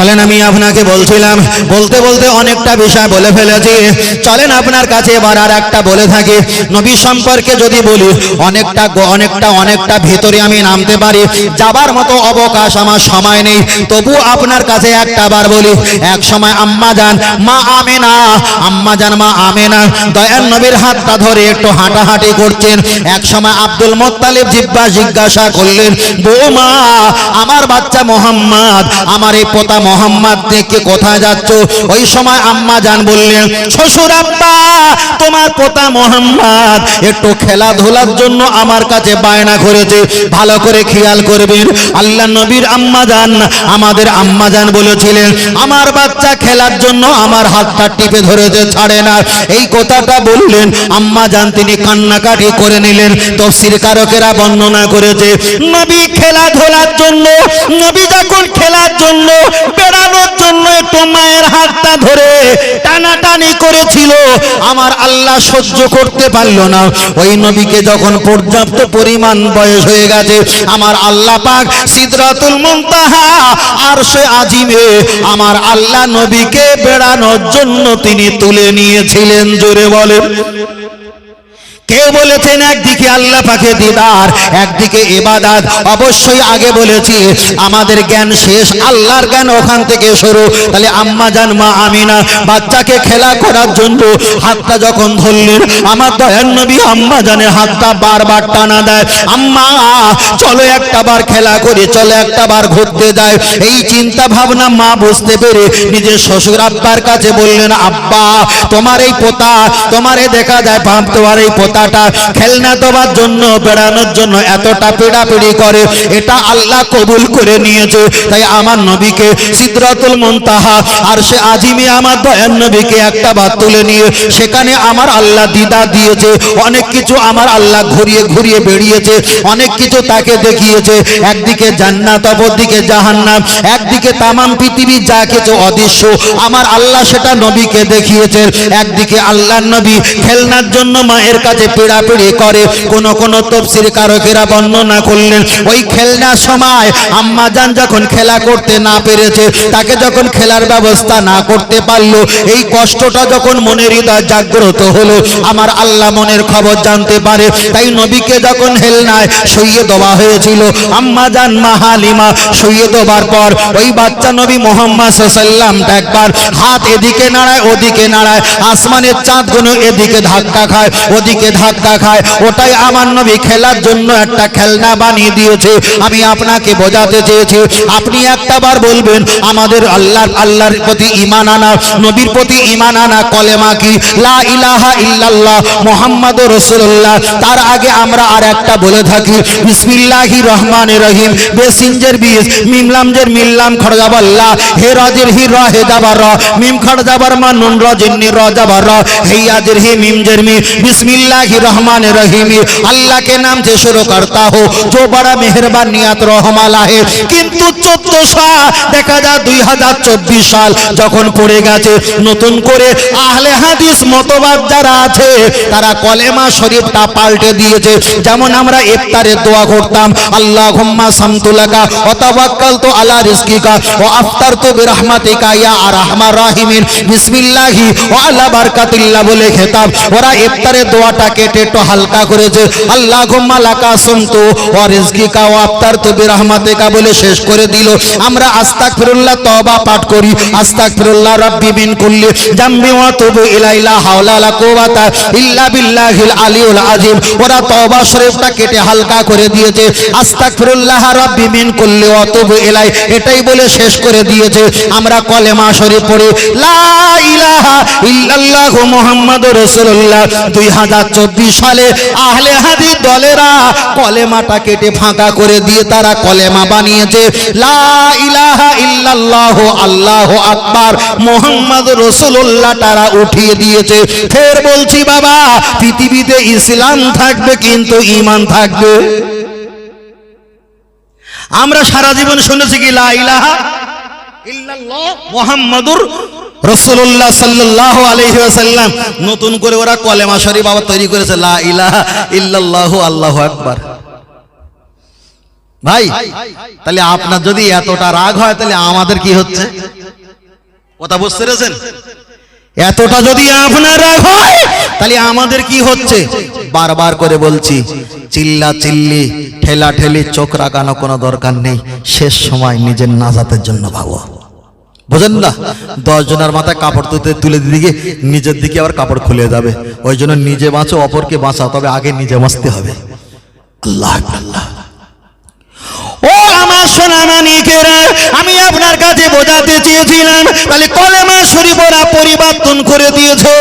চলেন আমি আপনাকে বলছিলাম, বলতে বলতে অনেকটা বিষয় বলে ফেলেছি। চলেন আপনার কাছে এবার আর একটা বলে থাকি। নবী সম্পর্কে যদি বলি, অনেকটা অনেকটা অনেকটা ভেতরে আমি নামতে পারি। যাবার মতো অবকাশ আমার সময় নেই। তবু আপনার কাছে একটা বার বলি, এক সময় আম্মা যান, মা আমেনা, আম্মা যান, মা আমেনা। দয়াল নবীর হাতটা ধরে একটু হাঁটাহাঁটি করছেন। এক সময় আব্দুল মোত্তালিব জিব্বা জিজ্ঞাসা করলেন, বৌমা, আমার বাচ্চা মোহাম্মদ, আমার এই পোতা মোহাম্মদ দেখে কোথায় যাচ্ছ? ওই সময় আম্মা যান বললেন, শ্বশুর আব্বা, তোমার পোতা মোহাম্মদ একটু খেলাধুলার জন্য আমার কাছে বায়না করেছে। ভালো করে খেয়াল করবেন। আল্লাহ নবীর আম্মা যান আমাদের আম্মা যান বলেছিলেন, আমার বাচ্চা খেলার জন্য আমার হাতটা টিপে ধরেছে, ছাড়ে না। এই কথাটা বললেন, আম্মা যান তিনি কান্নাকাটি করে নিলেন, তফসির কারকেরা বর্ণনা করেছে, নবী খেলাধুলার জন্য, নবী যখন খেলার জন্য বেড়ানোর জন্য একটু মায়ের হাতটা ধরে টানাটানি করেছিল। আমার আল্লাহ সহ্য করতে পারল না। ওই নবীকে যখন পর্যাপ্ত পরিমাণ বয়স হয়ে গেছে, আমার আল্লাহ পাক সিদরাতুল মুনতাহা আর সে আজিমে আমার আল্লাহ নবীকে বেড়ানোর জন্য তিনি তুলে নিয়েছিলেন। জোরে বলেন। কেউ বলেছেন একদিকে আল্লাহ পাকে দিদার, একদিকে ইবাদত। অবশ্যই আগে বলেছি, আমাদের জ্ঞান শেষ, আল্লাহর জ্ঞান ওখান থেকে শুরু। তাহলে আম্মা জান, মা আমিনা, বাচ্চাকে খেলা করার জন্য হাতটা যখন ধরলেন, আমার দয়ার নবী আম্মা জানের হাতটা বারবার টানা দেয়। আম্মা, চলো একটা বার খেলা করি, চলো একটা বার ঘুরতে যায় এই চিন্তা ভাবনা মা বুঝতে পেরে নিজের শ্বশুর আব্বার কাছে বললেন, আব্বা, তোমার এই পোতা, তোমারে দেখা যায় তোমার এই পোতাটা খেলনা দেওয়ার জন্য, বেড়ানোর জন্য এতটা পেড়াপিড়ি করে, এটা আল্লাহ কবুল করে নিয়েছে। তাই আমার নবীকে সিদ্রাতুল মুনতাহা আর সে আজিমে আমার দয়ার নবীকে একটা বার তুলে নিয়ে, সেখানে আমার আল্লাহ দিদা দিয়েছে। অনেক কিছু আমার আল্লাহ ঘুরিয়ে ঘুরিয়ে বেরিয়েছে অনেক কিছু তাকে দেখিয়েছে। একদিকে জান্নাত, অপরদিকে জাহান্নাম, একদিকে তামাম পৃথিবী যা কিছু অদৃশ্য, আমার আল্লাহ সেটা নবীকে দেখিয়েছে। একদিকে আল্লাহর নবী খেলনার জন্য মায়ের কাছে পেড়াপিড়ি করে, কোন কোন তফসির কারকেরা বর্ণনা করলেন, ওই খেলনার সময় আম্মা যান যখন খেলা করতে না পেরেছে, তাকে যখন খেলার ব্যবস্থা না করতে পারল, এই কষ্টটা যখন মনের হৃদয় জাগ্রত হলো, আমার আল্লাহ মনের খবর জানতে পারে, তাই নবীকে যখন হেলনায় সইয়ে দেওয়া হয়েছিল, আম্মা যান মাহালিমা সইয়ে দেওয়ার পর, ওই বাচ্চা নবী মোহাম্মদ সাল্লামটা একবার হাত এদিকে নাড়ায়, ওদিকে নাড়ায়, আসমানের চাঁদগুলো এদিকে ধাক্কা খায়, ওদিকে ধাক্কা খায় ওটাই আমার নবী খেলার জন্য একটা খেলনা বানিয়ে দিয়েছে। আমি আপনাকে বোঝাতে চেয়েছি। আপনি একটাবার বলবেন, আমাদের আল্লাহ আল্লাহর প্রতি ইমান আনা, নবীর প্রতি ইমান আনা কলেমা কি? লা ইল্লাল্লাহ মোহাম্মদ রসুল্লাহ তার আগে আমরা আর একটা বলে থাকি। বিসমিল্লাহি রহমান রহিম। বেসিনজের বিষ মিমলামজের মিল্লাম খড়গাবাল্লা হে রাজের হি র, হে দাবার র। মিম খড়জাবার মা, নুন র, জিন্নি র, জাবার র। হে আজের হি, মিমজের মি। বিসমিল্লাহ बिस्मिल्लाहि रहमान रहीम अल्लाह के नाम से शुरू करता हो जो बड़ा मेहरबान नियत रहमाला है কিন্তু চোদ্দশো দেখা যায় দুই হাজার চব্বিশ সাল যখন পড়ে গেছে নতুন করে আহলে হাদিস মতবাদ যারা আছে তারা কলেমা শরীফটা পাল্টে দিয়েছে যেমন আমরা ইফতারের দোয়া করতাম আল্লাহ হুম্মা সামতুলাকা অতাবাক্কাল তো আলা রিজকিকা ও আফতার তো বিরহমাতিকা ইয়া আর রহমান রাহিমিন বিসমিল্লাহি ও আলা বারকাতিল্লাহ বলে খেতাম ওরা ইফতারের দোয়াটা কেটে একটু হালকা করেছে। আল্লাহ হুম্মা লাকা সুমতু ও রিজকিকা ও আফতার তো বিরহমাতিকা বলে শেষ করে দিল। আমরা আস্তাগফিরুল্লাহ তওবা পাঠ করি। মিন কুল্লি জামবি তুবু ইলাইলা আলিউল আযীম ওরা শরীফটা কেটে হালকা করে দিয়েছে। ওয়া তুবু ইলাই, এটাই বলে শেষ করে দিয়েছে। আমরা কলেমা শরীফ পড়ি, লা ইলাহা ইল্লাল্লাহু মুহাম্মাদুর রাসূলুল্লাহ। 2024 সালে আহলে হাদিস দলেরা কলেমাটা কেটে ফাঁকা করে দিয়ে তারা কলেমা বানিয়েছে আল্লাহু মুহাম্মদ রাসূলুল্লাহ তারা উঠিয়ে দিয়েছে। ফের বলছি বাবা, পৃথিবীতে ইসলাম থাকবে কিন্তু ঈমান থাকবে। আমরা সারা জীবন শুনেছি কি লা ইলাহা নতুন করে ওরা কলেমা শরীফ আবার তৈরি করেছে আল্লাহু আকবার। ভাই, তাহলে আপনার যদি এতটা রাগ হয়, তাহলে আমাদের কি হচ্ছে? কথা বুঝতে এতটা যদি আপনার রাগ হয় তাহলে আমাদের কি হচ্ছে? বারবার করে বলছি, চিল্লা চিল্লি, ঠেলা ঠেলি, চোখ রাখানো কোনো দরকার নেই। শেষ সময় নিজের নাজাতের জন্য ভাবো। বোঝেন না? দশজনের মাথায় কাপড় তুলতে তুলে দিকে নিজের দিকে আবার কাপড় খুলে যাবে। ওই জন্য নিজে বাঁচো, অপরকে বাঁচাও, তবে আগে নিজে বাঁচতে হবে। আল্লাহ আল্লাহ আমার সোনা আমি আপনার কাছে বোঝাতে চেয়েছিলাম। তাহলে কলেমা শরীফ ওরা পরিবর্তন করে দিয়েছে।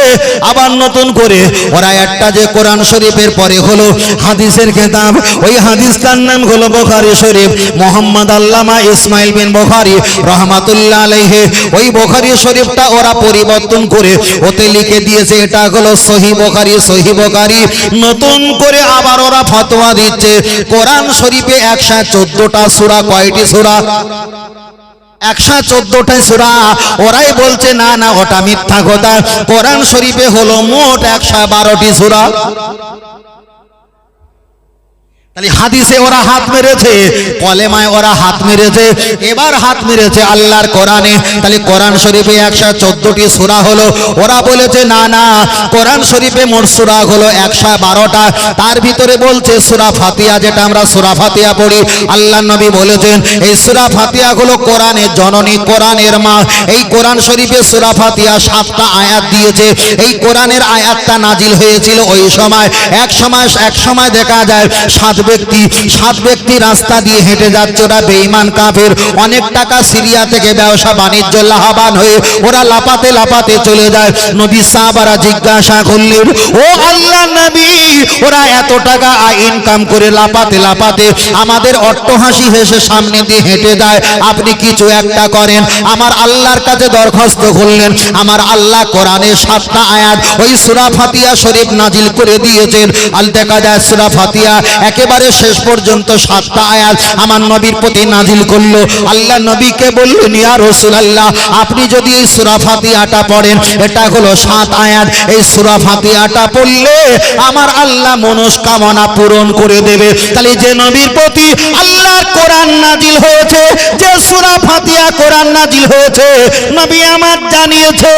আবার নতুন করে। ওরা একটা যে কোরআন শরীফের পরে হলো হাদিসের খেতাব। ওই হাদিসটার নাম হলো বোখারি শরীফ। মোহাম্মদ আল্লামা ইসমাইল বিন বোখারি রহমাতুল্লাহ আলাইহে। ওই বোখারি শরীফটা ওরা পরিবর্তন করে ওতে লিখে দিয়েছে, এটা হলো সহি বোখারি সহি বোখারি। নতুন করে আবার ওরা ফতোয়া দিচ্ছে। কোরআন শরীফে একশো চোদ্দটা সুরা কয়টি সুরা? একশো চোদ্দটা সুরা। ওরাই বলছে, না না ওটা মিথ্যা কথা। কোরআন শরীফে হলো মোট একশো বারোটি সুরা। হাদিসে ওরা হাত মেরেছে, কলেমায় ওরা হাত মেরেছে, এবার হাত মেরেছে আল্লাহর কোরআনে। তাহলে কোরআন শরীফে একশো চোদ্দটি সুরা হলো, ওরা বলেছে, না না, কোরআন শরীফে মোট সুরা হলো একশো বারোটা। তার ভিতরে বলছে, সুরা ফাতিয়া যেটা আমরা সুরা ফাতিয়া পড়ি আল্লাহ নবী বলেছেন, এই সুরা ফাতিয়া হলো কোরআনের জননী কোরআনের মা। এই কোরআন শরীফে সুরা ফাতিয়া সাতটা আয়াত দিয়েছে। এই কোরআনের আয়াতটা নাজিল হয়েছিল ওই সময়। এক সময় এক সময় দেখা যায়, সাত ব্যক্তি, সাত ব্যক্তি রাস্তা দিয়ে হেঁটে যাচ্ছে ওরা বেঈমান কাফের। অনেক টাকা সিরিয়া থেকে ব্যবসা বাণিজ্য লাভবান হয়ে ওরা লাপাতে লাপাতে চলে যায়। নবী সাহাবারা জিজ্ঞাসা করলেন, ও আল্লাহ নবী, ওরা এত টাকা ইনকাম করে লাপাতে লাপাতে আমাদের অট্টহাসি হেসে সামনে দিয়ে হেঁটে যায়। আপনি কিছু একটা করেন। আমার আল্লাহর কাছে দরখাস্ত করলেন, আমার আল্লাহ কোরআনের সাতটা আয়াত ওই সুরা ফাতিয়া শরীফ নাজিল করে দিয়েছেন। আল দেখা যায় সুরা ফাতিয়া একেবারে শেষ পর্যন্ত সাতটা আয়াত আমার নবীর প্রতি নাজিল করল। আল্লাহ নবীকে বললেন, ইয়া রাসূলুল্লাহ, আপনি যদি এই সূরা ফাতিহাটা পড়েন, এটা হলো সাত আয়াত। এই সূরা ফাতিহাটা পড়লে আমার আল্লাহ মনস্কামনা পূরণ করে দেবে। তাহলে যে নবীর প্রতি আল্লাহর কোরআন নাজিল হয়েছে, যে সূরা ফাতিহা কোরআন নাজিল হয়েছে, নবী আমার জানিয়েছে।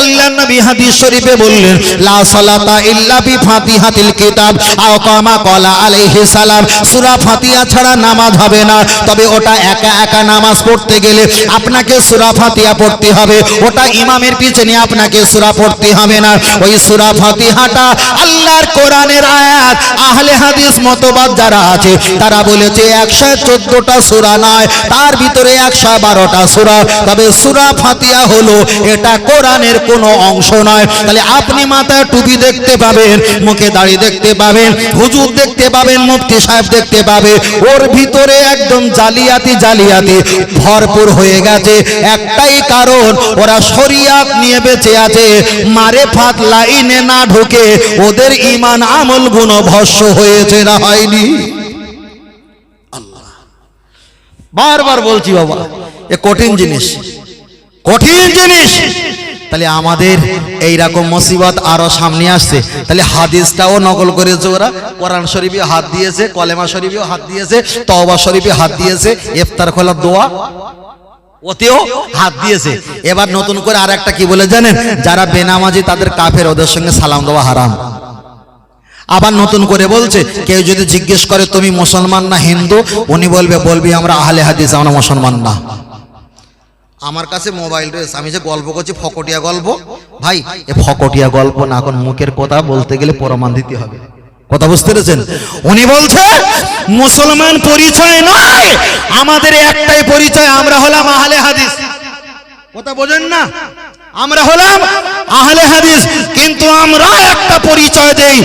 আল্লাহ নবী হাদিস শরীফে বললেন, লা সালাতা ইল্লা বি ফাতিহাতিল কিতাব, আও কামা কলা আলাইহিস সালাম। সূরা ফাতিহা ছাড়া নামাজ হবে না। তবে ওটা একা একা নামাজ পড়তে গেলে আপনাকে সূরা ফাতিহা পড়তে হবে। ওটা ইমামের পিছনে আপনাকে সুরা পড়তে হবে না। ওই সূরা ফাতিহাটা আল্লাহর কোরআনের আয়াত, আহলে হাদিস মতবাদ যারা আছে, তারা বলেছে একশো চোদ্দটা সূরা নয়, তার ভিতরে একশো বারোটা সুরা। তবে সূরা ফাতিহা হলো, এটা কোরআনের কোনো অংশ নয়। তাহলে আপনি মাথায় টুপি দেখতে পাবেন, মুখে দাড়ি দেখতে পাবেন, হুজুর দেখতে পাবেন মুফতি সাহেব দেখতে পাবে, ওর ভিতরে একদম জালিয়াতি জালিয়াতি ভরপুর হয়ে গেছে। একটাই কারণ, ওরা শরিয়াত নিয়ে বেঁচে আছে, মারে ফাত লাইনে না ঢুকে ওদের ইমান আমল গুণ ভস্য হয়েছে না হয়নি। বারবার বলছি বাবা, এ কঠিন জিনিস কঠিন জিনিস। তাহলে আমাদের এই রকম মুসিবত আরও সামনে আসছে। তাহলে হাদিসটাও নকল করেছে ওরা। কোরআন শরীফে হাত দিয়েছে, কলেমা শরীফেও হাত দিয়েছে, তওবা শরীফে হাত দিয়েছে, ইফতার খোলার দোয়া ওতেও হাত দিয়েছে। এবার নতুন করে আর একটা কি বলে জানেন? যারা বেনামাজি, তাদের কাফের ওদের সঙ্গে সালাম দেওয়া হারাম। আবার নতুন করে বলছে, কেউ যদি জিজ্ঞেস করে, তুমি মুসলমান না হিন্দু? উনি বলবে, বলবি আমরা আহলে হাদিস, আমরা মুসলমান না। আমার কাছে মোবাইল রয়েছে। আমি যে গল্প করছি, ফকটিয়া গল্প। ভাই, এ ফকটিয়া গল্প না, এখন মুখের কথা বলতে গেলে প্রমাণ দিতে হবে। কথা বুঝতে পেরেছেন? উনি বলছে, মুসলমান পরিচয় নয়, আমাদের একটাই পরিচয়, আমরা হলাম আহলে হাদিস। কথা বোঝেন না? আমরা হলাম আহলে হাদিস, কিন্তু আমরা একটা পরিচয় দেই।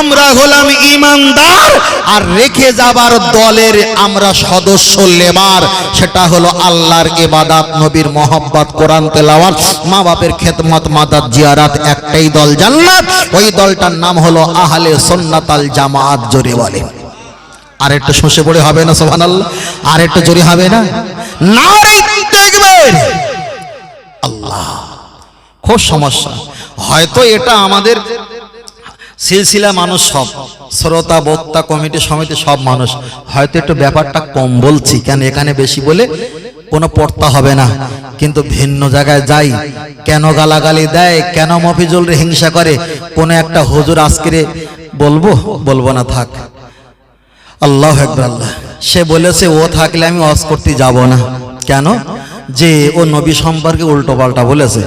আমরা হলাম ইমানদার আর রেখে যাবার দলের আমরা সদস্য লেবার। সেটা হলো আল্লাহর ইবাদাত, নবীর মোহাব্বত, কোরআন তেলাওয়াত মা বাপের খেদমত মাদাত জিয়ারাত, একটাই দল জান্নাত। ওই দলটার নাম হলো আহলে সুন্নাতাল জামাত, জোরে বলে। আর একটু শুষে পড়ে হবে না, সুবহানাল্লাহ? আর একটু জোরে হবে না? নারে দেখবেন আল্লাহ। খুব সমস্যা। হয়তো এটা আমাদের সিলসিলা মানুষ সব, শ্রোতা, বক্তা, কমিটি সমিতি সব মানুষ। হয়তো একটু ব্যাপারটা কম বলছি, কেন এখানে বেশি বলে কোনো পড়তা হবে না। কিন্তু ভিন্ন জায়গায় যাই, কেন গালাগালি দেয়, কেন মফিজুল হিংসা করে, কোনো একটা হুজুর আজকে বলব? বলব না, থাক। আল্লাহ আল্লাহ। সে বলেছে, ও থাকলে আমি অস করতে যাব না। কেন? যে ও নবী সম্পর্কে উল্টো পাল্টা বলেছে।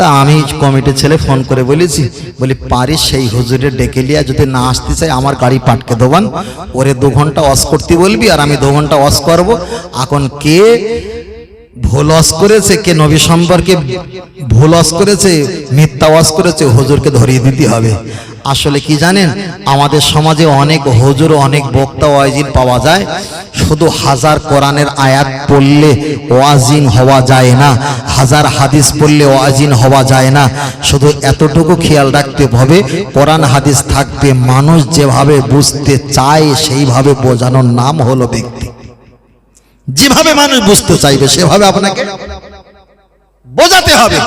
তা আমি কমিটির ছেলে ফোন করে বলেছি, বলি, পারিস সেই হুজুরের ডেকে লিয়া যদি না আসতে চাই, আমার গাড়ি পাটকে দেবান ওরে দু ঘণ্টা অস করতে বলবি, আর আমি দু ঘণ্টা অস করব। এখন কে ভুল অস করেছে, কে নবী সম্পর্কে ভুল অস করেছে, মিথ্যা অস করেছে, হুজুরকে ধরিয়ে দিতে হবে। আসলে কি জানেন? আমাদের সমাজে অনেক হুজুর, অনেক বক্তা, ওয়াজিন পাওয়া যায়। শুধু হাজার কোরআনের আয়াত পড়লে ওয়াজিন হওয়া যায় না। হাজার হাদিস পড়লে ওয়াজিন হওয়া যায় না। শুধু এতটুকু খেয়াল রাখতে হবে, কোরআন হাদিস থাকবে মানুষ যেভাবে বুঝতে চায়, সেইভাবে বোঝানোর নাম হলো ব্যক্তি। যেভাবে মানুষ বুঝতে চাইবে, সেভাবে আপনাকে বোঝাতে হবে।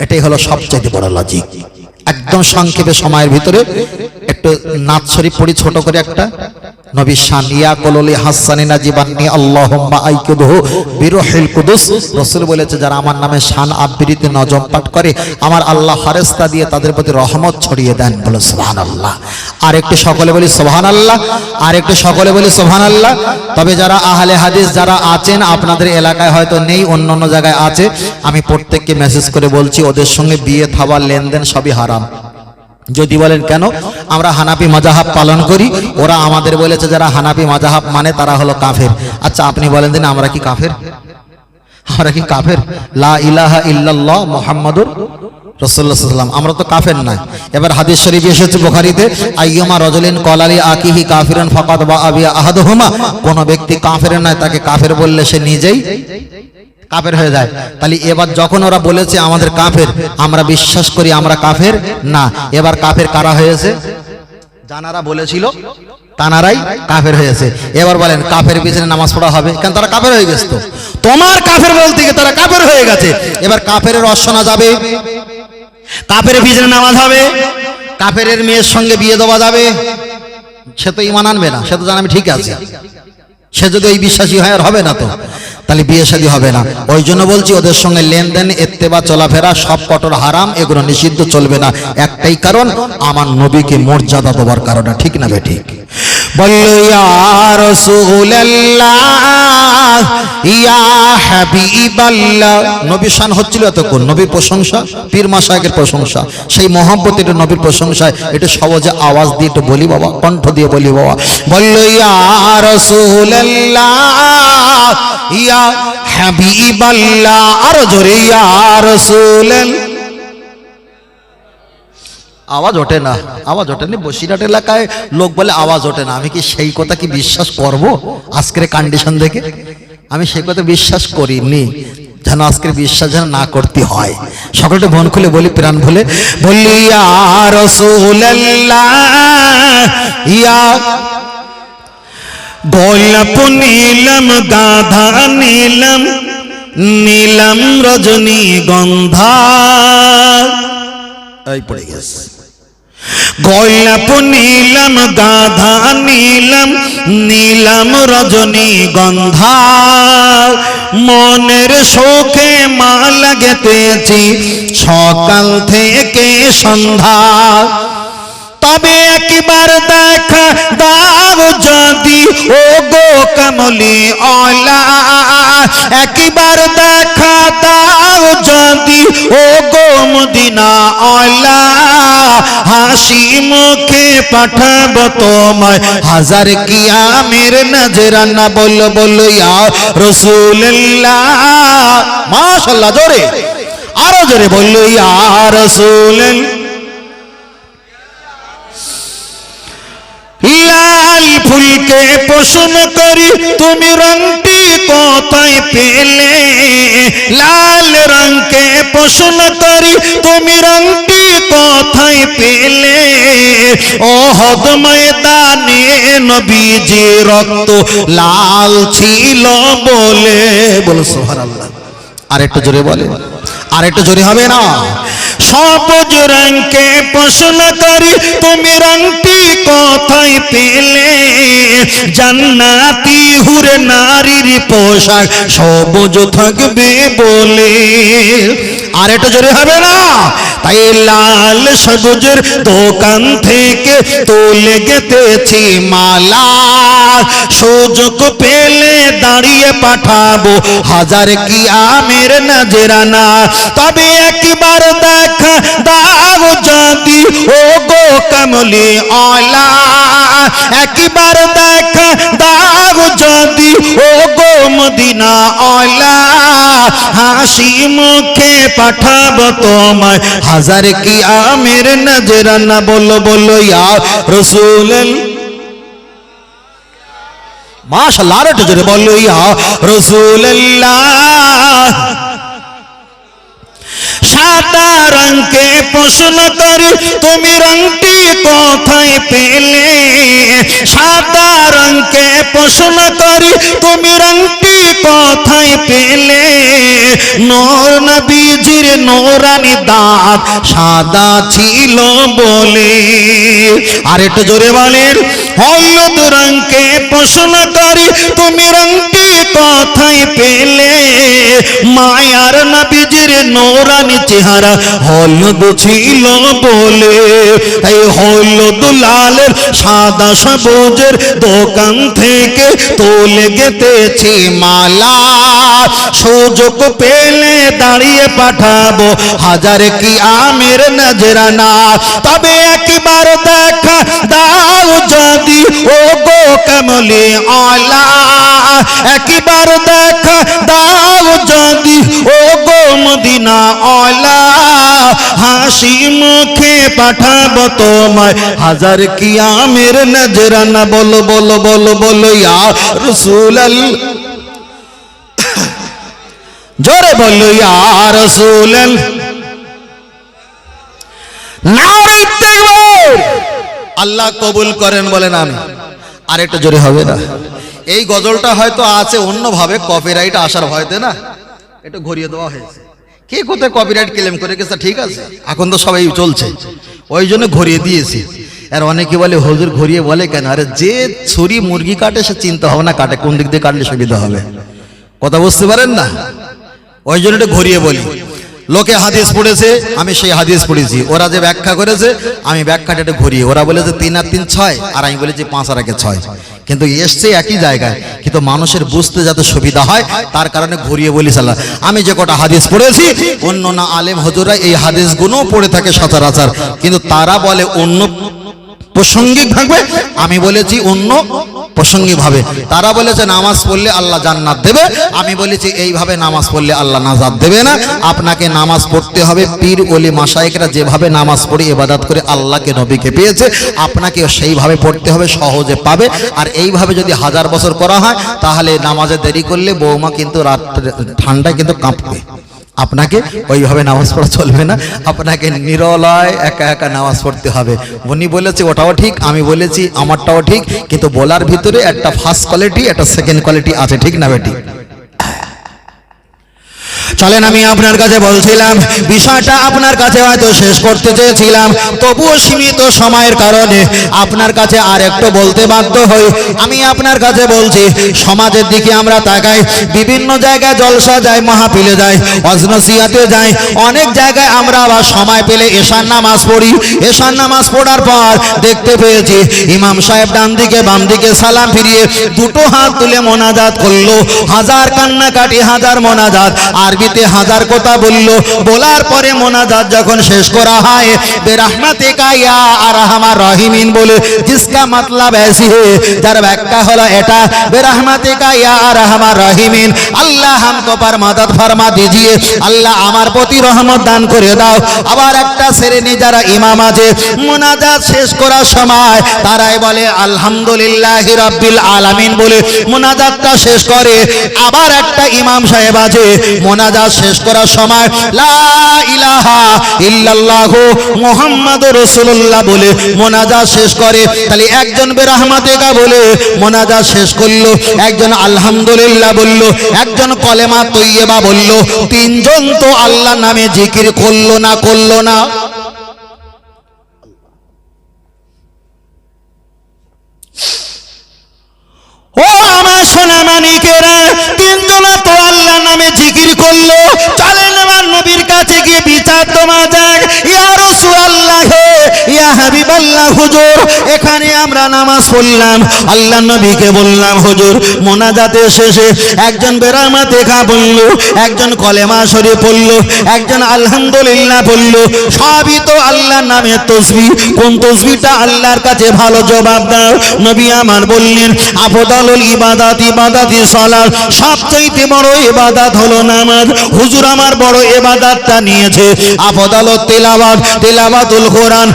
এটাই হলো সবচেয়ে বড় লজিক একদম সংক্ষেপে সময়ের ভিতরে একটু নাচ শরীফ পড়ি ছোট করে একটা। নবী শান, ইয়া কললি হাসানি নাজিবান্নি, আল্লাহুম্মা আইকুদহু কুদুস। রাসূল বলেছে, যারা আমার নামে শান আবৃত্তি, নজম পাঠ করে, আমার আল্লাহ ফারেস্তা দিয়ে তাদের প্রতি রহমত ছড়িয়ে দেন। বলে সুবহানাল্লাহ। আর একটু সকলে বলি সুবহানাল্লাহ আর একটু সকলে বলি সুবহানাল্লাহ। তবে যারা আহলে হাদিস, যারা আছেন, আপনাদের এলাকায় হয়তো নেই, অন্য অন্য জায়গায় আছে। আমি প্রত্যেককে মেসেজ করে বলছি, ওদের সঙ্গে বিয়ে থাবা লেনদেন সবই হারাম। যদি বলেন কেন? আমরা হানাপি মাজাহাব পালন করি, ওরা আমাদের বলেছে যারা হানাপি মাজাহাব মানে তারা হলো কাফের। আচ্ছা আপনি বলেন দিন, আমরা কি কাফের? আমরা কি কাফের? লা ইলাহা ইল্লাল্লাহ মুহাম্মাদুর রাসূলুল্লাহ সাল্লাম আমরা তো কাফের না। এবার হাদিস শরীফ এসেছে বুখারীতে, আইয়ুমা রাজুলিন কলালি আকিহি কাফিরান ফাকাদ বা আবিয়া আহাদুহুমা। কোন ব্যক্তি কাফের নয়, তাকে কাফের বললে সে নিজেই কাফের হয়ে যায়। তাহলে এবার যখন ওরা বলেছে আমাদের কাফের, আমরা বিশ্বাস করি আমরা কাফের? না। এবার কাফের কারা হয়েছে? জানারা বলেছিল, তানারাই কাফের হয়েছে। এবার বলেন, কাফের পিছনে নামাজ পড়া হবে? কেন তারা কাফের হয়ে গেছে তো? তোমার কাফের বলতে গিয়ে তারা কাফের হয়ে গেছে। এবার কাফের রস শোনা যাবে। কাফের পিছনে নামাজ হবে। কাফের মেয়ের সঙ্গে বিয়ে দেওয়া যাবে। সে তো ইমান আনবে না, সে তো জানাবে ঠিক আছে। সে যদি ওই বিশ্বাসী হয় আর হবে না তো? তাহলে বিয়ে শাদী হবে না। ওই জন্য বলছি, ওদের সঙ্গে লেনদেন, এত্তেবা, চলাফেরা, সব কটর হারাম, এগুলো নিষিদ্ধ চলবে না। একটাই কারণ, আমার নবীকে মর্যাদা দেওয়ার কারণে। ঠিক না বে ঠিক? বলল, ইয়া রাসূলুল্লাহ, ইয়া হাবিবাল্লাহ। নবী শান হচ্ছিল এতক্ষণ, নবীর প্রশংসা, পীর মাসায়েকের প্রশংসা, সেই মহব্বত, এটা নবীর প্রশংসায়, এটা সহজে আওয়াজ দিয়ে একটু বলি বাবা, কণ্ঠ দিয়ে বলি বাবা। বলল, ইয়া রাসূলুল্লাহ, ইয়া হাবিবাল্লাহ। আরও জোরে, ইয়া রাসূলুল্লাহ। আওয়াজ ওঠে না। আওয়াজ ওঠে না। বসিরহাট এলাকায় লোক বলে আওয়াজ ওঠে না। আমি কি সেই কথা কি বিশ্বাস করব আজকের কন্ডিশন দেখে? আমি সেই কথা বিশ্বাস করিনি। যেন আজকের বিশ্বাস যেন না করতে হয়। সকলটা মন খুলে বলি, প্রাণ ভুলে রাসূলুল্লাহ, ইয়া গোলাপ নীলম, গাধা নীলম নীলম রজনী গন্ধা। এই পড়ে গেছে। গোলাপ নীলম গাধা নীলম নীলম রজনী গন্ধা মনের শোকে মা লাগতেছি সকাল থেকে সন্ধ্যা। তবে একবার দেখা দাও যদি ও গো কমলি অলা একবার দেখা দাও যদি ও গো মদিনা অলা হাসি মুখে পাঠাবো তোমায়। হাজার কিয়ামের নজরানা বল বল ইয়া রসুল্লাহ মাশাল্লাহ জোরে। আরও জোরে বলল, ইয়া রসুল্লাহ ফুলকে প্রশ্ন করি, তুমি রংটি কোথায় পেলে? লাল রঙকে প্রশ্ন করি, তুমি রংটি কোথায় পেলে? ও হদ ময়দানে নবীজি রক্ত লাল ছিল বলে, বল সুবহানাল্লাহ। আর একটু জোরে বলে আর একটু জোরে হবে না? সবুজ রঙকে প্রশ্ন করি, তুমি রঙটি কোথায় পেলে? জান্নাতি হুরে নারীর পোশাক সবুজ থাকবে বলে। আর এটা জোরে হবে না? তাই লাল সবুজের দোকান থেকে তুলে গেতেছি মালা। সুযোগ পেলে দাঁড়িয়ে পাঠাবো হাজার কি আমের নজরানা। তবে একবার দেখা দাও যদি ও গো কমলি অলা একবার দেখা দাও যদি ও গো মদিনা অলা হাসি মুখে পাঠাবো তোমায় হাজার কি আমের নজরানা বলো বলো ইয়া রসুল মাশাল্লাহ আরও জোরে বলো ইয়া রসুল্লাহ সাদা রঙকে প্রশ্ন করি, তুমি রংটি কোথায় পেলে? সাদা রঙকে প্রশ্ন করি, তুমি রংটি কোথায় পেলে? নোর নবীজির নোরানি দাঁত সাদা ছিল বলে। আর একটু জোরে বলেন হলুদ রঙকে প্রশ্ন করি, তুমি রংটি কোথায় পেলে? মায়ার নবীজির নোরানি চেহারা হলুদ ছিল বলে। এই হলুদ লালের সাদা সবুজের দোকান থেকে তুলে গেতেছি মালা। সুযোগ পেলে দাঁড়িয়ে পাঠাবো হাজার কি আমের নজরানা। তবে একবার দেখা দাও যদি ও গো কমলি অলা একবার দেখা দাও যদি ও গো মদিনা অলা হাসি মুখে পাঠাবো তোমায়। হাজার কি আমের নজরানা বলো বলো বলো বলো, ইয়া রসুল জোরে বলো, ইয়া রসুল আল্লাহ কবুল করেন বলেন আমি। আর একটু জোরে হবে না। এই গজলটা হয়তো আছে অন্যভাবে কপিরাইট আসার ভয়তে না। একটু ঘুরিয়ে দেওয়া হয়েছে। কে কোথায় কপিরাইট ক্লেম করে গেছে, ঠিক আছে? এখন তো সবাই চলছে। ওই জন্য ঘুরিয়ে দিয়েছি। আর অনেকে বলে, হুজুর, ঘুরিয়ে বলে কেন? আরে যে ছুরি মুরগি কাটে, সে চিন্তা হবে না কাটে, কোন দিক দিয়ে কাটলে সুবিধা হবে? কথা বুঝতে পারেন না? ওই জন্য একটু ঘুরিয়ে বলি। লোকে হাদিস পড়েছে, আমি সেই হাদিস পড়েছি। ওরা যে ব্যাখ্যা করেছে, আমি ব্যাখ্যাটা একটু ঘুরিয়ে ওরা বলেছে তিন আর তিন ছয়, আর আমি বলেছি পাঁচ আর একে ছয়। কিন্তু এসছে একই জায়গায়, কিন্তু মানুষের বুঝতে যাতে সুবিধা হয়, তার কারণে ঘুরিয়ে বলি সাল্লাহ আমি যে কটা হাদিস পড়েছি, অন্য না আলেম হজুরা এই হাদিসগুলোও পড়ে থাকে সচরাচর। কিন্তু তারা বলে অন্য প্রসঙ্গিক ভাবে আমি বলেছি অন্য প্রসঙ্গিক ভাবে তারা বলেছে, নামাজ পড়লে আল্লাহ জান্নাত দেবে। আমি বলেছি, এইভাবে নামাজ পড়লে আল্লাহ নাজাত দেবে না। আপনাকে নামাজ পড়তে হবে। পীর, ওলি মাসায়েকরা যেভাবে নামাজ পড়ে ইবাদত করে আল্লাহকে, নবীকে পেয়েছে আপনাকে সেইভাবে পড়তে হবে, সহজে পাবে। আর এইভাবে যদি হাজার বছর করা হয়, তাহলে নামাজে দেরি করলে বৌমা কিন্তু রাত ঠান্ডায় কিন্তু কাঁপবে। আপনাকে ওইভাবে নামাজ পড়া চলবে না। আপনাকে নিরলয় একা একা নামাজ পড়তে হবে। উনি বলেছে, ওটাও ঠিক, আমি বলেছি, আমারটাও ঠিক, কিন্তু বলার ভিতরে একটা ফার্স্ট কোয়ালিটি একটা সেকেন্ড কোয়ালিটি আছে, ঠিক না বেটি? চলেন আমি আপনার কাছে বলছিলাম, বিষয়টা আপনার কাছে হয়তো শেষ করতে চেয়েছিলাম, তবুও সীমিত সময়ের কারণে আপনার কাছে আর একটু বলতে বাধ্য হই। আমি আপনার কাছে বলছি, সমাজের দিকে আমরা তাকাই, বিভিন্ন জায়গায় জলসা যায় মহাপিলে যায়, অজনসিয়াতে যাই অনেক জায়গায় আমরা আবার সময় পেলে এশার নামাজ পড়ি। এশার নামাজ পড়ার পর দেখতে পেয়েছি, ইমাম সাহেব ডান দিকে বাম দিকে সালাম ফিরিয়ে দুটো হাত তুলে মোনাজাত করল, হাজার কান্নাকাটি, হাজার মোনাজাত আরবিতে হাজার কথা বলল বলার পরে মোনাজাত যখন শেষ করা হয় বেরহমাতে কাইয়া আর আমার রহিমিন বলে জিসকা মতলব ऐसी है যার ব্যাখ্যা হলো এটা বেরহমাতে কাইয়া আর আমার রহিমিন আল্লাহ हमको पर मदद फरमा दीजिए আল্লাহ আমার প্রতি রহমত দান করে দাও আবার একটা শ্রেণী যারা ইমাম আছে মোনাজাত শেষ করার সময় তারাই বলে আলহামদুলিল্লাহ রাব্বিল আলামিন বলে মোনাজাতটা শেষ করে আবার একটা ইমাম সাহেব আছে মোনাজাত মোনাজাত শেষ করার সময়, লা ইলাহা ইল্লাল্লাহু মুহাম্মাদুর রাসূলুল্লাহ বলে মোনাজাত শেষ করে। তাহলে একজন বেরহমাতেকা বলে মোনাজা শেষ করল, একজন আলহামদুলিল্লাহ বলল, একজন কলেমা তৈয়বা বলল, তিনজন তো আল্লাহ নামে জিকির করল না করল না ও আমার সোনা মানিকেরা তিনজন তো আল্লাহ নামে জিকির করল চলেন আমার নবীর কাছে গিয়ে বিচার তোমা যাক ইয়া রাসূলুল্লাহ ইয়া হাবিবাল্লাহ হুজুর, এখানে আমরা নামাজ পড়লাম। আল্লাহ নবীকে বললাম, হুজুর, মোনাজাতের শেষে একজন বেরামা দেখা বলল একজন কলেমা শরীফ পড়ল, একজন আলহামদুলিল্লাহ পড়ল। সবই তো আল্লাহর নামে তসবি। কোন তসবিটা আল্লাহর কাছে ভালো জবাব দাও? নবী আমার বললেন, আফদালুল ইবাদাত, ইবাদাতি সালাত, সবচাইতে বড় ইবাদত হলো নামাজ। হুজুর আমার বড় ইবাদতটা নিয়েছে। আফদালত তেলাওয়াত, তেলাওয়াতুল কোরআন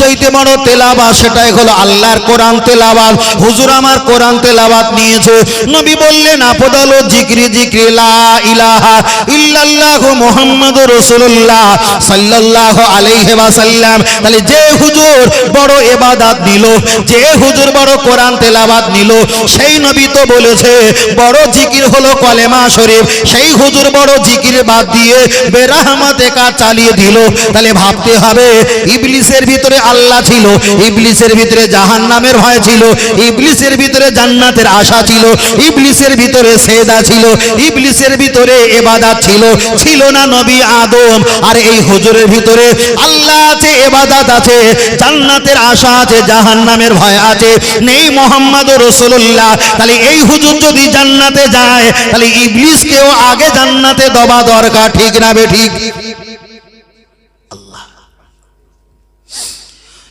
সবচাইতে বড় তেলাওয়াত, সেটাই হলো আল্লাহর কোরআন তেলাবাদ হুজুর আমার কোরআন তেলাওয়াত নিয়েছে। নবী বললেন, আফদাল জিক্রি জিক্রি লা ইলাহা ইল্লাল্লাহু মুহাম্মাদুর রাসূলুল্লাহ সাল্লাল্লাহু আলাইহি ওয়াসাল্লাম। তাহলে যে হুজুর বড় ইবাদত নিল, যে হুজুর বড় কোরআন তেলাওয়াত নিল, সেই নবী তো বলেছে, বড় জিকির হলো কলেমা শরীফ। সেই হুজুর বড় জিকির বাদ দিয়ে বেরাহমাতে কাজ চালিয়ে দিল। তাহলে ভাবতে হবে, ইবলিসের ভিতরে আল্লাহ ছিল। ইবলিসের ভিতরে জাহান্নামের ভয় ছিল। ইবলিসের ভিতরে জান্নাতের আশা ছিল। ইবলিসের ভিতরে সেদা ছিল। ইবলিসের ভিতরে এবাদাত ছিল। ছিল না নবী আদম। আর এই হুজুরের ভিতরে আল্লাহ আছে, এবাদাত আছে। জান্নাতের আশা আছে, জাহান্নামের ভয় আছে। নেই মোহাম্মদ রসুল্লাহ তাহলে এই হুজুর যদি জান্নাতে যায়, তাহলে ইবলিসকেও আগে জান্নাতে দেওয়া দরকার, ঠিক না বে ঠিক?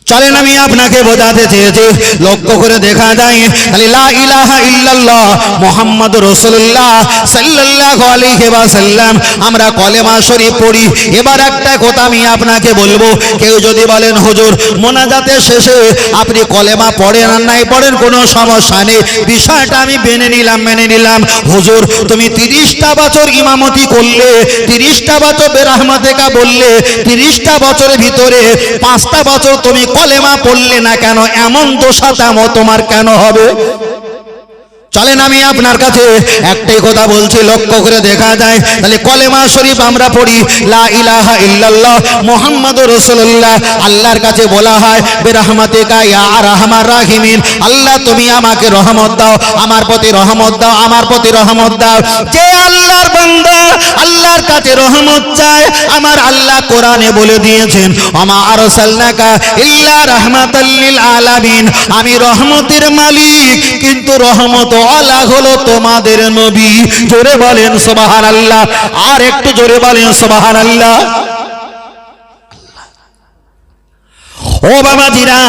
চলেন আমি আপনাকে বোঝাতে চেয়েছি। লক্ষ্য করে দেখা যায় তাহলে লা ইলাহা ইল্লাল্লাহ মুহাম্মদ রাসূলুল্লাহ সাল্লাল্লাহু আলাইহি ওয়াসাল্লাম। আমরা কলেমা শরীফ পড়ি। এবার একটা কথা আমি আপনাকে বলব। কেউ যদি বলেন, হুজুর মোনাজাতের শেষে আপনি কলেমা পড়েন আর নাই, পড়েন কোনো সমস্যা নেই। বিষয়টা আমি মেনে নিলাম মেনে নিলাম। হুজুর, তুমি তিরিশটা বছর ইমামতি করলে, তিরিশটা বছর বেরাহমাতেকা বললে তিরিশটা বছরের ভিতরে পাঁচটা বছর তুমি কলেমা পড়লে না কেন? এমন দোষা তেমন তোমার কেন হবে? চলেন আমি আপনার কাছে একটাই কথা বলছি, লক্ষ্য করে দেখা যায়, তাহলে কলেমা শরীফ আমরা পড়ি, লা ইলাহা ইল্লাল্লাহ মুহাম্মাদুর রাসূলুল্লাহ, আল্লাহর কাছে বলা হয়, বিরহমাতিকা ইয়া আরহামার রাহিমিন, আল্লাহ তুমি আমাকে রহমত দাও, আমার প্রতি রহমত দাও, আমার প্রতি রহমত দাও। যে আল্লাহর বান্দা আল্লাহর কাছে রহমত চায়, আমার আল্লাহ কোরআনে বলে দিয়েছেন আমা আরসালনাকা ইল্লা রাহমাতাল লিল আলামিন, আমি রহমতের মালিক, কিন্তু রহমত আলা হলো তোমাদের নবী। জোরে বলেন সুবহানাল্লাহ। আর একটু জোরে বলেন সুবহানাল্লাহ। ও বাবাজিরা,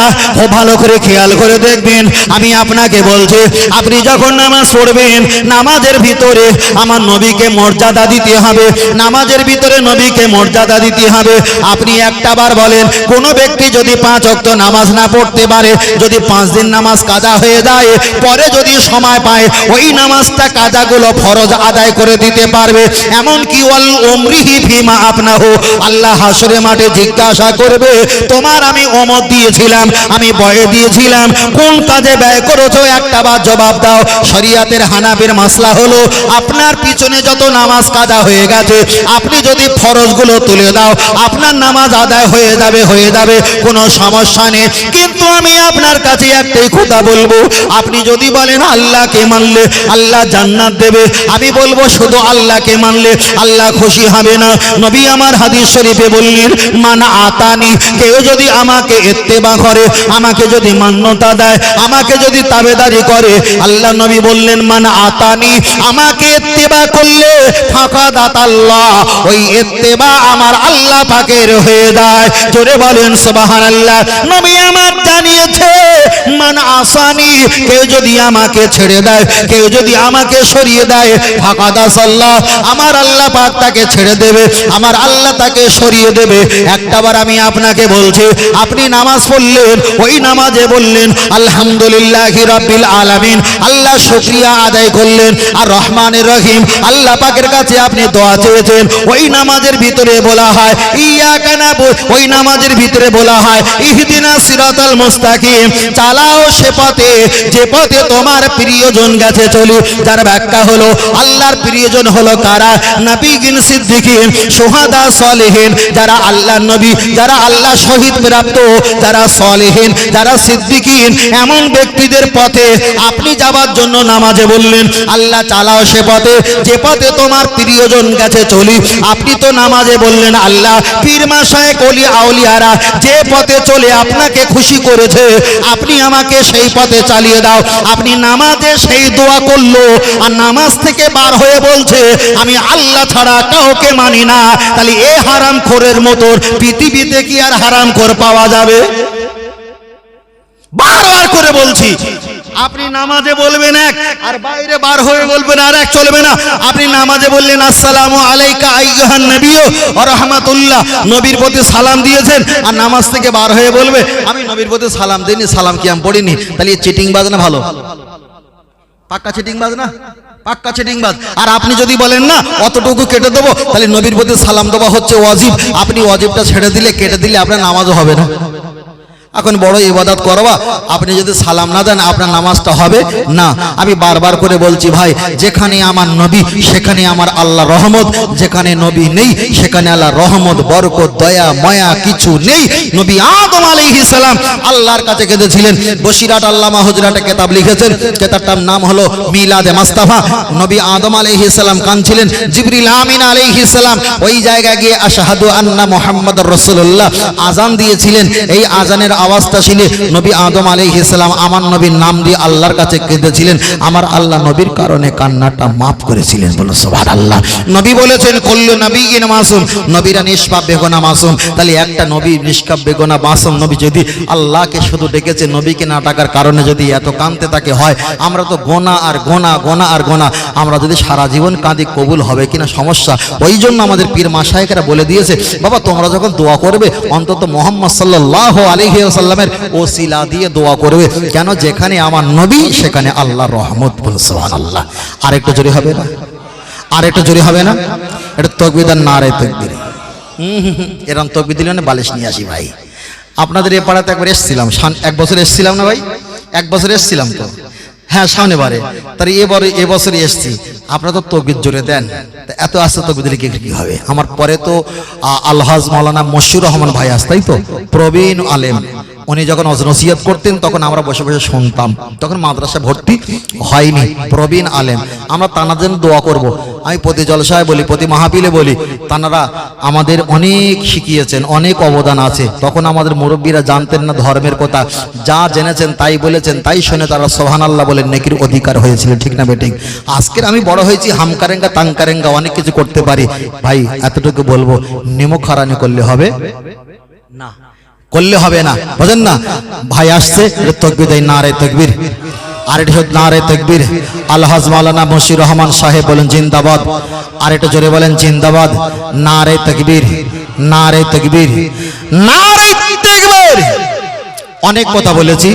ও ভালো করে খেয়াল করে দেখবেন, আমি আপনাকে বলছি, আপনি যখন নামাজ পড়বেন, নামাজের ভিতরে আমার নবীকে মর্যাদা দিতে হবে, নামাজের ভিতরে নবীকে মর্যাদা দিতে হবে। আপনি একটা বার বলেন, কোন ব্যক্তি যদি পাঁচ অক্ত নামাজ না পড়তে পারে, যদি পাঁচ দিন নামাজ কাজা হয়ে যায়, পরে যদি সময় পায়, ওই নামাজটা কাজাগুলো ফরজ আদায় করে দিতে পারবে। এমন কি ওয়াল উমরিহি ফিমা আপনাহু আল্লাহ হাসরে মাঠে জিজ্ঞাসা করবে, তোমার আমি অমত দিয়েছিলাম, আমি বয়ে দিয়েছিলাম। কোন কাজে ব্যয় করেছ? একটা বার জবাব দাও। শরিয়াতের হানাবের মাসলা হলো, আপনার পিছনে যত নামাজ কাজা হয়ে গেছে, আপনি যদি ফরজগুলো তুলে দাও, আপনার নামাজ আদায় হয়ে যাবে হয়ে যাবে, কোনো সমস্যা নেই। কিন্তু আমি আপনার কাছে একটাই কথা বলব, আপনি যদি বলেন আল্লাহকে মানলে আল্লাহ জান্নাত দেবে, আমি বলব শুধু আল্লাহকে মানলে আল্লাহ খুশি হবে না। নবী আমার হাদিস শরীফে বললেন, মানা আতানি কেউ যদি আমাকে ইত্তেবা করে, আমাকে যদি মান্যতা দেয়, আমাকে যদি তাবেদারি করে। আল্লাহ নবী বললেন, মান আতানি, আমাকে ইত্তেবা করলে ফাঁকা দাত আল্লাহ ওই ইত্তেবা আমার আল্লাহ পাকের হয়ে যায়। জোরে বলেন, সুবহানাল্লাহ। নবী আমার জানিয়েছে, মান আসানি, কেউ যদি আমাকে ছেড়ে দেয়, কেউ যদি আমাকে সরিয়ে দেয় ফাঁকা দাস আল্লাহ আমার আল্লাহ পাক তাকে ছেড়ে দেবে, আমার আল্লাহ তাকে সরিয়ে দেবে। একটাবার আমি আপনাকে বলছি, আপনি আপনি নামাজ পড়লেন, ওই নামাজে বললেন, আলহামদুলিল্লাহ রাব্বিল আলামিন। আল্লাহ শুকরিয়া আদায় করলেন। আর রহমানের রহিম, আল্লাহ পাকের কাছে আপনি দোয়া চেয়েছেন। ওই নামাজের ভিতরে বলা হয় ইয়া কানাবু ওই নামাজের ভিতরে বলা হয়, ইহদিনা সিরাতাল মুস্তাকিম। চালাও সে পথে, যে পথে তোমার প্রিয়জন গেছে চলি। যার ব্যাখ্যা হলো, আল্লাহর প্রিয়জন হলো কারা? নবীগিন সিদ্দিকিন, সোহাদা সলেহীন, যারা আল্লাহ নবী, যারা আল্লাহ শহীদ প্রাপ্ত। যারা সলেহীন, যারা সিদ্দিকিন, এমন ব্যক্তিদের পথে আপনি যাবার জন্য নামাজে বললেন, আল্লাহ চালাও সে পথে, যে পথে তোমার প্রিয়জন গেছে চলি। আপনি তো নামাজে বললেন, আল্লাহ পীর মাসায় কলি আউলিয়ারা, যে পথে চলে আপনাকে খুশি করেছে, আপনি আমাকে সেই পথে চালিয়ে দাও। আপনি নামাজে সেই দোয়া করল, আর নামাজ থেকে বার হয়ে বলছে, আমি আল্লাহ ছাড়া কাউকে মানি না। তাহলে এ হারাম খোরের মতো পৃথিবীতে কি আর হারাম খোর পাওয়া যাবে? বারবার করে বলছি, আপনি নামাজে বলবেন এক, আর বাইরে বার হয়ে বলবেন আর এক চলবে না। আপনি নামাজে বললেন, আসসালামু আলাইকা আইয়ুহান নবিয়্যু ওয়া রাহমাতুল্লাহ। নবীর প্রতি সালাম দিয়েছেন, আর নামাজ থেকে বার হয়ে বলবে, আমি নবীর প্রতি সালাম দিইনি, সালাম কি আমি পড়িনি? তাহলে চিটিং বাজ না ভালো। পাক্কা চিটিং বাজ না পাক্কা চিটিং বাজ। আর আপনি যদি বলেন, না, অতটুকু কেটে দেবো, তাহলে নবীর প্রতি সালাম দেওয়া হচ্ছে ওয়াজিব। আপনি ওয়াজিবটা ছেড়ে দিলে, কেটে দিলে আপনার নামাজও হবে না। এখন বড় ইবাদত করবা। আপনি যদি সালাম না দেন, আপনার নামাজটা হবে না। আমি বারবার করে বলছি, ভাই, যেখানে আমার নবী, সেখানে আমার আল্লাহ রহমত। যেখানে নবী নেই, সেখানে আল্লাহ রহমত, বরকত, দয়া, ময়া কিছু নেই। নবী আদম আলাইহিস সালাম আল্লাহর কাছে কেঁদেছিলেন। বসিরাট আল্লামা হুজরাটে কেতাব লিখেছেন। কেতাবটার নাম হলো মিলাদে মাস্তাফা। নবী আদম আলাইহিস সালাম কাঁদছিলেন। জিবরিল আমিন আলাইহিস সালাম ওই জায়গায় গিয়ে আশহাদু আন্না মুহাম্মাদুর রাসূলুল্লাহ আজান দিয়েছিলেন। এই আজানের আওয়াজটা শুনে নবী আদম আলাইহিস সালাম আমার নবীর নাম দিয়ে আল্লাহর কাছে কেঁদেছিলেন। আমার আল্লাহ নবীর কারণে কান্নাটা মাফ করেছিলেন। বলো সুবহানাল্লাহ। নবী বলেছেন, কল্লু নবী ইন মাসুম। নবীরা নিষ্পাপ বেগনা মাসুম। তাহলে একটা নবী নিষ্পাপ বেগনা মাসুম নবী যদি আল্লাহকে শুধু ডেকেছে, নবীকে না ডাকার কারণে যদি এত কাঁদতে তাকে হয়, আমরা তো গোনা আর গোনা গোনা আর গোনা। আমরা যদি সারা জীবন কাঁদি কবুল হবে কিনা সমস্যা। ওই জন্য আমাদের পীর মাসায়কেরা বলে দিয়েছে, বাবা, তোমরা যখন দোয়া করবে, অন্তত মোহাম্মদ সাল্লাহ আলহি সাল্লামের ওসিলা দিয়ে দোয়া করবে। কেন? যেখানে আমার নবী, সেখানে আল্লাহ রহমত বলছে আল্লাহ আরেকটু জোরে হবে না? আর একটু জোরে হবে না? এটা তকবিদার না রে তকবির। এরম তকবি দিলে না বালিশ নিয়ে আসি ভাই। আপনাদের এ পাড়াতে একবার এসছিলাম। এক বছর এসছিলাম না ভাই? এক বছর এসছিলাম তো। হ্যাঁ সামনে বারে। তাহলে এবারে এবছরে এসছি। আপনারা তো তকবির জোরে দেন। এত আস্তে তকবির দিলে কি হবে? আমার পরে তো আলহাজ মাওলানা মশিউর রহমান ভাই আস তাই তো? প্রবীণ আলেম। উনি যখন নসিহত করতেন, তখন আমরা বসে বসে শুনতাম। তখন মাদ্রাসা ভর্তি হয়নি, প্রবীণ আলেম। আমরা তানাদের দোয়া করব। আমি প্রতি জলসায় বলি, প্রতি মাহাপিলে বলি, তানারা আমাদের অনেক শিখিয়েছেন, অনেক অবদান আছে। তখন আমাদের মুরব্বীরা জানতেন না ধর্মের কথা। যা জেনেছেন, তাই বলেছেন, তাই শুনে তারা সোহান আল্লাহ বলেন নেকির অধিকার হয়েছিল, ঠিক না বেঠিক? আজকের আমি বড় হয়েছি, হামকারেঙ্গা তাঙ্কারেঙ্গা অনেক কিছু করতে পারি। ভাই, এতটুকু বলব নিমক হারানি করলে হবে? না। করলে হবে না। বোঝেন না? ভাই আসছে তকবির দেয় না রে তকবির। আরেকটি হচ্ছে না রে তকবির। আলহাজ মাওলানা মশির রহমান সাহেব বলেন, জিন্দাবাদ। আরেকটা জোরে বলেন, জিন্দাবাদ। না রে তকবির না রে তকবির না রে তকবির। অনেক কথা বলেছি।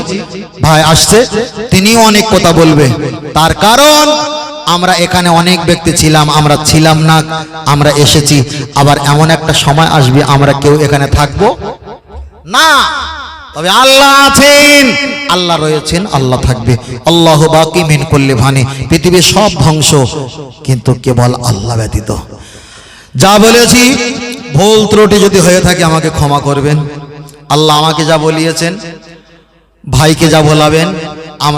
ভাই আসছে, তিনিও অনেক কথা বলবে। তার কারণ, আমরা এখানে অনেক ব্যক্তি ছিলাম, আমরা ছিলাম না, আমরা এসেছি। আবার এমন একটা সময় আসবে, আমরা কেউ এখানে থাকব না। তবে আল্লাহ আছেন। আল্লাহ রয়েছেন, আল্লাহ থাকবে। আল্লাহ বাকি মিন করলে ভানে। পৃথিবীর সব ধ্বংস, কিন্তু কেবল আল্লাহ ব্যতীত। যা বলেছি, ভুল ত্রুটি যদি হয়ে থাকে, আমাকে ক্ষমা করবেন। আল্লাহ আমাকে যা বলিয়েছেন, ভাইকে যা বলাবেন, আমরা